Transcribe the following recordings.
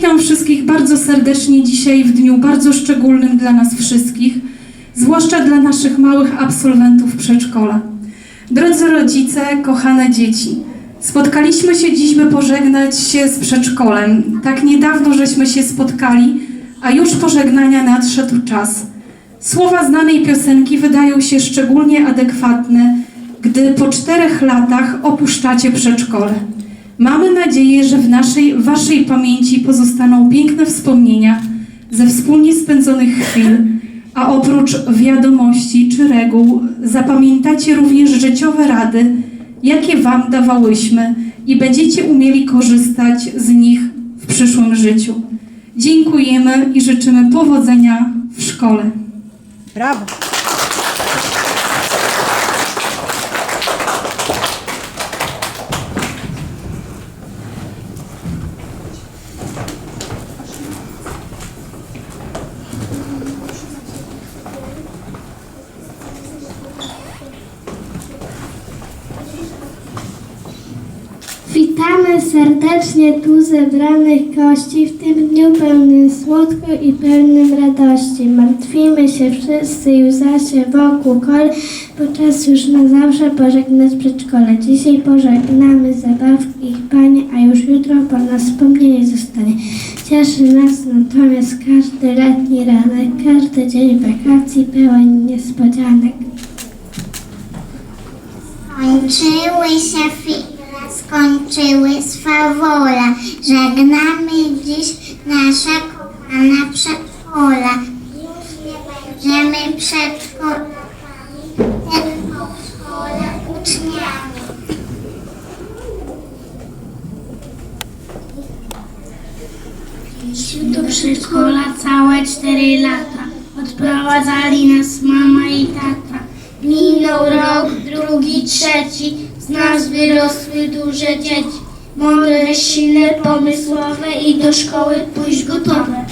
Witam wszystkich bardzo serdecznie dzisiaj w dniu bardzo szczególnym dla nas wszystkich, zwłaszcza dla naszych małych absolwentów przedszkola. Drodzy rodzice, kochane dzieci, spotkaliśmy się dziś, by pożegnać się z przedszkolem. Tak niedawno żeśmy się spotkali, a już pożegnania nadszedł czas. Słowa znanej piosenki wydają się szczególnie adekwatne, gdy po czterech latach opuszczacie przedszkole. Mamy nadzieję, że w naszej, waszej pamięci pozostaną piękne wspomnienia ze wspólnie spędzonych chwil, a oprócz wiadomości czy reguł zapamiętacie również życiowe rady, jakie wam dawałyśmy i będziecie umieli korzystać z nich w przyszłym życiu. Dziękujemy i życzymy powodzenia w szkole. Brawo! Witamy serdecznie tu zebranych gości w tym dniu pełnym smutku i pełnym radości. Martwimy się wszyscy i łza się wokół kol, bo czas już na zawsze pożegnać przedszkole. Dzisiaj pożegnamy zabawki ich panie, a już jutro po nas wspomnienie zostanie. Cieszy nas natomiast każdy letni ranek, każdy dzień wakacji pełen niespodzianek. Skończyły się chwile, skończyły swa wola. Żegnamy dziś nasze kochane przedszkola. Już nie będziemy tylko w szkole uczniami. Do przedszkola całe cztery lata. Odprowadzali nas mama i tata. Minął rok, drugi, trzeci. Nas wyrosły duże dzieci. Mądre, silne, pomysłowe i do szkoły pójść gotowe.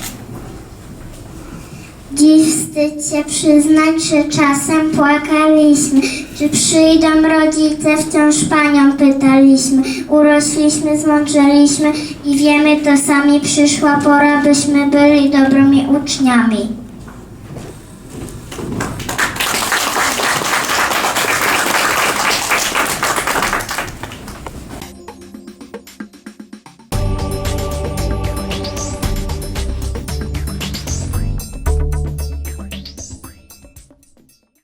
Dziś wstyd się przyznać, że czasem płakaliśmy. Czy przyjdą rodzice, wciąż panią pytaliśmy. Urośliśmy, zmądrzeliśmy i wiemy to sami. Przyszła pora, byśmy byli dobrymi uczniami.